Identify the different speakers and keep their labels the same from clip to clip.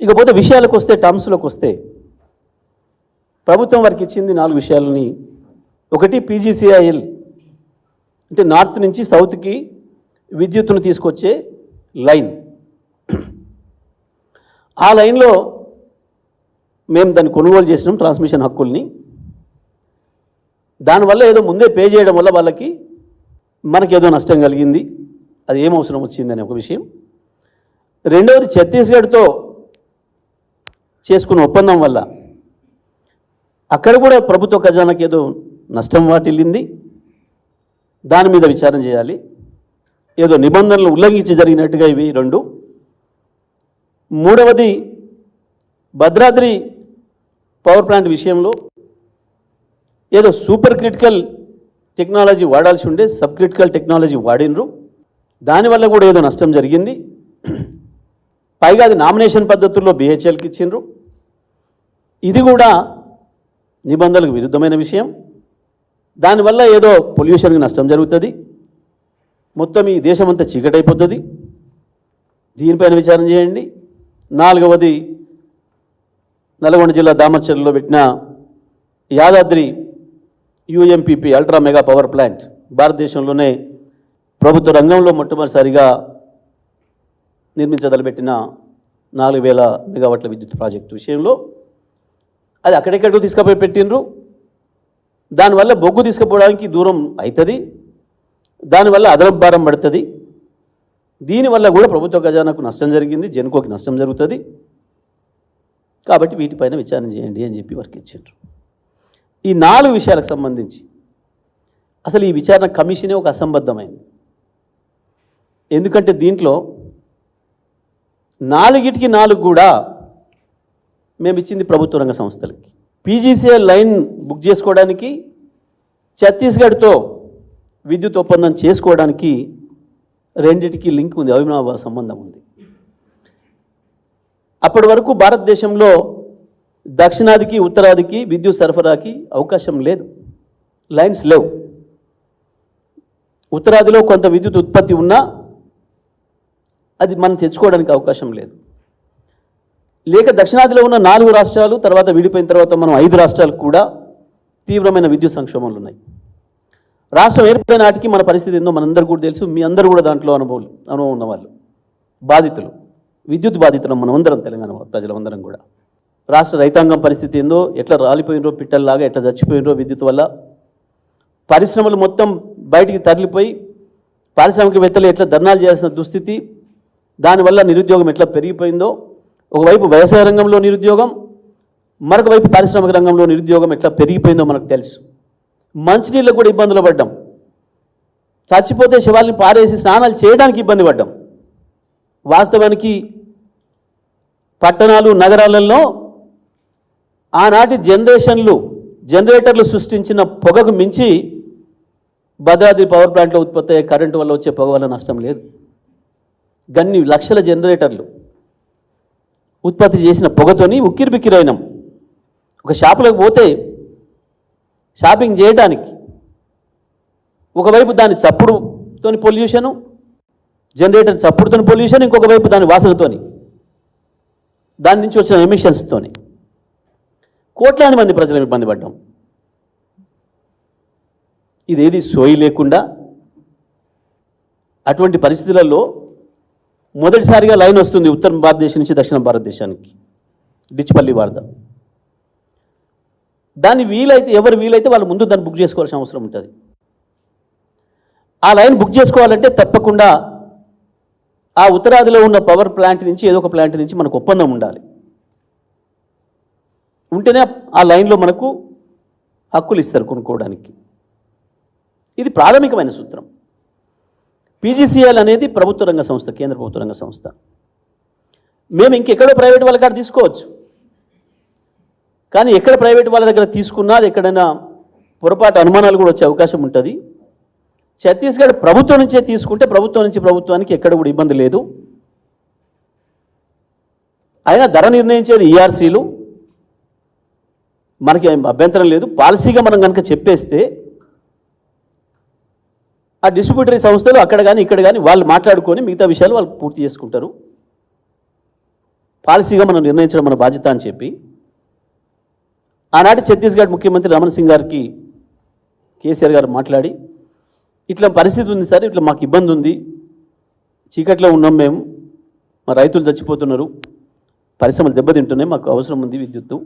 Speaker 1: ఇకపోతే విషయాలకు వస్తే టర్మ్స్లోకి వస్తే ప్రభుత్వం వారికి ఇచ్చింది నాలుగు విషయాలని. ఒకటి పీజీసీఐఎల్. అంటే నార్త్ నుంచి సౌత్కి విద్యుత్తును తీసుకొచ్చే లైన్. ఆ లైన్లో మేము దాన్ని కొనుగోలు చేసినాం ట్రాన్స్మిషన్ హక్కుల్ని. దానివల్ల ఏదో ముందే పే చేయడం వల్ల వాళ్ళకి మనకి ఏదో నష్టం కలిగింది. అది ఏం అవసరం వచ్చిందని ఒక విషయం. రెండవది ఛత్తీస్గఢ్తో చేసుకున్న ఒప్పందం వల్ల అక్కడ కూడా ప్రభుత్వ ఖజానాకి ఏదో నష్టం వాటిల్లింది. దాని మీద విచారణ చేయాలి. ఏదో నిబంధనలు ఉల్లంఘించి జరిగినట్టుగా ఇవి రెండు. మూడవది భద్రాద్రి పవర్ ప్లాంట్ విషయంలో ఏదో సూపర్ క్రిటికల్ టెక్నాలజీ వాడాల్సి ఉండే సబ్ క్రిటికల్ టెక్నాలజీ వాడినరు. దానివల్ల కూడా ఏదో నష్టం జరిగింది. పైగా అది నామినేషన్ పద్ధతుల్లో బిహెచ్ఎల్కి ఇచ్చిండ్రు. ఇది కూడా నిబంధనలకు విరుద్ధమైన విషయం. దానివల్ల ఏదో పొల్యూషన్కి నష్టం జరుగుతుంది. మొత్తం ఈ దేశం అంతా చీకటైపోతుంది. దీనిపైన విచారణ చేయండి. నాలుగవది నల్గొండ జిల్లా దామర్చర్లో పెట్టిన Yadadri UMPP ultra mega power plant భారతదేశంలోనే ప్రభుత్వ రంగంలో మొట్టమొదటిసారిగా నిర్మించదలబెట్టిన నాలుగు వేల మెగావాట్ల విద్యుత్ ప్రాజెక్టు విషయంలో అది అక్కడెక్కడికో తీసుకుపోయి పెట్టిండ్రు. దానివల్ల బొగ్గు తీసుకుపోవడానికి దూరం అవుతుంది దానివల్ల అదనపు భారం పడుతుంది. దీనివల్ల కూడా ప్రభుత్వ ఖజానాకు నష్టం జరిగింది జనుకోకి నష్టం జరుగుతుంది. కాబట్టి వీటిపైన విచారణ చేయండి అని చెప్పి వారికి ఇచ్చిండ్రు. ఈ నాలుగు విషయాలకు సంబంధించి అసలు ఈ విచారణ కమిషనే ఒక అసంబద్ధమైంది. ఎందుకంటే దీంట్లో నాలుగిటికి నాలుగు కూడా మేము ఇచ్చింది ప్రభుత్వ రంగ సంస్థలకి. పీజీసీఎల్ లైన్ బుక్ చేసుకోవడానికి ఛత్తీస్గఢ్తో విద్యుత్ ఒప్పందం చేసుకోవడానికి రెండింటికి లింక్ ఉంది అవినాభావ సంబంధం ఉంది. అప్పటి వరకు భారతదేశంలో దక్షిణాదికి ఉత్తరాదికి విద్యుత్ సరఫరాకి అవకాశం లేదు. లైన్స్ లేవు. ఉత్తరాదిలో కొంత విద్యుత్ ఉత్పత్తి ఉన్నా అది మనం తెచ్చుకోవడానికి అవకాశం లేదు. లేక దక్షిణాదిలో ఉన్న నాలుగు రాష్ట్రాలు తర్వాత విడిపోయిన తర్వాత మనం ఐదు రాష్ట్రాలు కూడా తీవ్రమైన విద్యుత్ సంక్షోభాలు ఉన్నాయి రాష్ట్రం ఏర్పడిన నాటికి మన పరిస్థితి ఏందో మనందరూ కూడా తెలుసు. మీ అందరూ కూడా దాంట్లో అనుభవం అనుభవం ఉన్నవాళ్ళు బాధితులు విద్యుత్ బాధితులు మనమందరం తెలంగాణ ప్రజలందరం కూడా. రాష్ట్ర రైతాంగం పరిస్థితి ఏందో ఎట్లా రాలిపోయినరో పిట్టల్లాగా ఎట్లా చచ్చిపోయినరో విద్యుత్ వల్ల పరిశ్రమలు మొత్తం బయటికి తరలిపోయి పారిశ్రామికవేత్తలు ఎట్లా ధర్నాలు చేయాల్సిన దుస్థితి దానివల్ల నిరుద్యోగం ఎట్లా పెరిగిపోయిందో ఒకవైపు వ్యవసాయ రంగంలో నిరుద్యోగం మరొక వైపు పారిశ్రామిక రంగంలో నిరుద్యోగం ఎట్లా పెరిగిపోయిందో మనకు తెలుసు. మంచినీళ్ళకు కూడా ఇబ్బందులు పడ్డాం. చచ్చిపోతే శవాల్ని పారేసి స్నానాలు చేయడానికి ఇబ్బంది పడ్డాం. వాస్తవానికి పట్టణాలు నగరాలలో ఆనాటి జనరేషన్లు జనరేటర్లు సృష్టించిన పొగకు మించి భద్రాద్రి పవర్ ప్లాంట్లో ఉత్పత్తి అయ్యే కరెంటు వల్ల వచ్చే పొగ వల్ల నష్టం లేదు. గన్ని లక్షల జనరేటర్లు ఉత్పత్తి చేసిన పొగతోని ఉక్కిరిబిక్కిరైనాం. ఒక షాపులకు పోతే షాపింగ్ చేయడానికి ఒకవైపు దాని చప్పుడుతోని పొల్యూషను జనరేటర్ చప్పుడుతోని పొల్యూషన్ ఇంకొక వైపు దాని వాసనతోని దాని నుంచి వచ్చిన ఎమిషన్స్తోని కోట్లాది మంది ప్రజలు ఇబ్బంది పడ్డాం. ఇదేది సోయి లేకుండా అటువంటి పరిస్థితులలో మొదటిసారిగా లైన్ వస్తుంది ఉత్తర భారతదేశం నుంచి దక్షిణ భారతదేశానికి. డిచ్పల్లి వారద దాన్ని వీలైతే ఎవరు వీలైతే వాళ్ళు ముందు దాన్ని బుక్ చేసుకోవాల్సిన అవసరం ఉంటుంది. ఆ లైన్ బుక్ చేసుకోవాలంటే తప్పకుండా ఆ ఉత్తరాదిలో ఉన్న పవర్ ప్లాంట్ నుంచి ఏదో ఒక ప్లాంట్ నుంచి మనకు ఒప్పందం ఉండాలి. ఉంటేనే ఆ లైన్లో మనకు హక్కులు ఇస్తారు కొనుక్కోవడానికి. ఇది ప్రాథమికమైన సూత్రం. పీజీసీఎల్ అనేది ప్రభుత్వ రంగ సంస్థ కేంద్ర ప్రభుత్వ రంగ సంస్థ. మేము ఇంకెక్కడో ప్రైవేట్ వాళ్ళ కాడ తీసుకోవచ్చు. కానీ ఎక్కడ ప్రైవేట్ వాళ్ళ దగ్గర తీసుకున్నా అది ఎక్కడైనా పొరపాటు అనుమానాలు కూడా వచ్చే అవకాశం ఉంటుంది. ఛత్తీస్గఢ్ ప్రభుత్వం నుంచే తీసుకుంటే ప్రభుత్వం నుంచి ప్రభుత్వానికి ఎక్కడ కూడా ఇబ్బంది లేదు. అయినా ధర నిర్ణయించేది ఈఆర్సీలు మనకి అభ్యంతరం లేదు. పాలసీగా మనం కనుక చెప్పేస్తే ఆ డిస్ట్రిబ్యూటరీ సంస్థలు అక్కడ కానీ ఇక్కడ కానీ వాళ్ళు మాట్లాడుకొని మిగతా విషయాలు వాళ్ళు పూర్తి చేసుకుంటారు. పాలసీగా మనం నిర్ణయించడం మన బాధ్యత అని చెప్పి. ఆనాటి ఛత్తీస్గఢ్ ముఖ్యమంత్రి రమణ్ సింగ్ గారికి కేసీఆర్ గారు మాట్లాడి ఇట్లా పరిస్థితి ఉంది సార్ ఇట్లా మాకు ఇబ్బంది ఉంది చీకట్లో ఉన్నాం మేము మా రైతులు చచ్చిపోతున్నారు పరిశ్రమలు దెబ్బతింటున్నాయి మాకు అవసరం ఉంది విద్యుత్తు.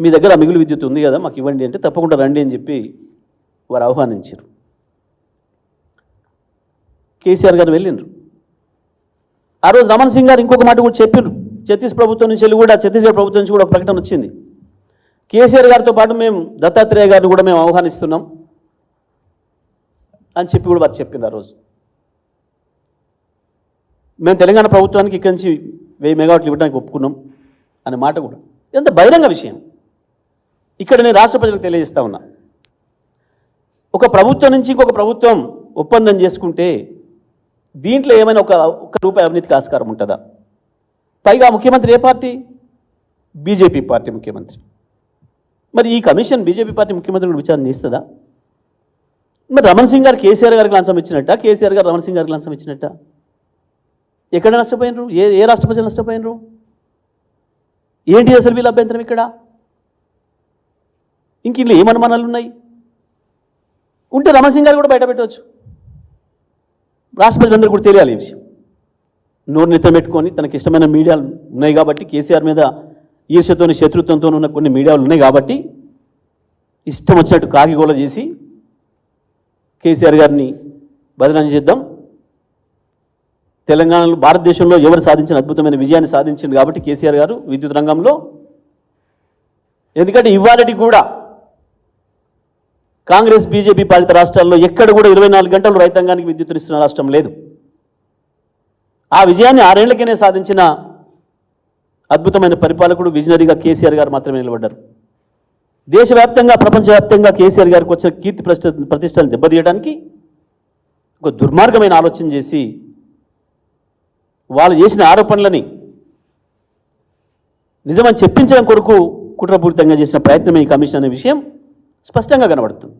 Speaker 1: మీ దగ్గర మిగులు విద్యుత్ ఉంది కదా మాకు ఇవ్వండి అంటే తప్పకుండా రండి అని చెప్పి వారు ఆహ్వానించారు. కేసీఆర్ గారు వెళ్ళిండ్రు. ఆ రోజు రమణ్ సింగ్ గారు ఇంకొక మాట కూడా చెప్పిండ్రు ఛత్తీస్ ప్రభుత్వం నుంచి వెళ్ళి కూడా ఛత్తీస్గఢ్ ప్రభుత్వం నుంచి కూడా ఒక ప్రకటన వచ్చింది. కేసీఆర్ గారితో పాటు మేము దత్తాత్రేయ గారిని కూడా మేము ఆహ్వానిస్తున్నాం అని చెప్పి కూడా వారు చెప్పింది ఆ రోజు. మేము తెలంగాణ ప్రభుత్వానికి ఇక్కడి నుంచి వెయ్యి మెగావాట్లు ఇవ్వడానికి ఒప్పుకున్నాం అనే మాట కూడా. ఎంత బహిరంగ విషయం. ఇక్కడ నేను రాష్ట్ర ప్రజలకు తెలియజేస్తా ఉన్నా. ఒక ప్రభుత్వం నుంచి ఇంకొక ప్రభుత్వం ఒప్పందం చేసుకుంటే దీంట్లో ఏమైనా ఒక ఒక రూపాయి అవినీతికి ఆస్కారం ఉంటుందా? పైగా ముఖ్యమంత్రి ఏ పార్టీ? బీజేపీ పార్టీ ముఖ్యమంత్రి. మరి ఈ కమిషన్ బీజేపీ పార్టీ ముఖ్యమంత్రి కూడా విచారణ చేస్తుందా? మరి రమణ్ సింగ్ గారు కేసీఆర్ గారికి లంచం ఇచ్చినట్ట? కేసీఆర్ గారు రమణ్ సింగ్ గారికి లంచం ఇచ్చినట్ట? ఎక్కడ నష్టపోయినరు? ఏ ఏ రాష్ట్ర ప్రజలు నష్టపోయినరు? ఏంటి అసలు వీళ్ళ అభ్యంతరం ఇక్కడ? ఇంక ఇందులో ఏమనుమానాలు ఉన్నాయి? ఉంటే రమణ్ సింగ్ గారు కూడా బయట పెట్టవచ్చు. రాష్ట్ర ప్రజలందరూ కూడా తెలియాలి ఈ విషయం. నోరు పెట్టుకొని తనకి ఇష్టమైన మీడియాలు ఉన్నాయి కాబట్టి కేసీఆర్ మీద ఈర్ష్యతోని శత్రుత్వంతో ఉన్న కొన్ని మీడియాలు ఉన్నాయి కాబట్టి ఇష్టం వచ్చినట్టు కాగిగోళ చేసి కేసీఆర్ గారిని బదనాం చేద్దాం. తెలంగాణలో భారతదేశంలో ఎవరు సాధించిన అద్భుతమైన విజయాన్ని సాధించింది కాబట్టి కేసీఆర్ గారు విద్యుత్ రంగంలో. ఎందుకంటే ఇవాళటి కూడా కాంగ్రెస్ బీజేపీ పాలిత రాష్ట్రాల్లో ఎక్కడ కూడా ఇరవై నాలుగు గంటలు రైతాంగానికి విద్యుత్తునిస్తున్న రాష్ట్రం లేదు. ఆ విజయాన్ని ఆరేళ్ళకనే సాధించిన అద్భుతమైన పరిపాలకుడు విజనరీగా కేసీఆర్ గారు మాత్రమే నిలబడ్డారు. దేశవ్యాప్తంగా ప్రపంచవ్యాప్తంగా కేసీఆర్ గారికి వచ్చిన కీర్తి ప్రతిష్ట ప్రతిష్టలను దెబ్బతీయడానికి ఒక దుర్మార్గమైన ఆలోచన చేసి వాళ్ళు చేసిన ఆరోపణలని నిజమని చెప్పించడం కొరకు కుట్రపూరితంగా చేసిన ప్రయత్నమే ఈ కమిషన్ అనే విషయం. స్పష్టంగా కనబడుతుంది.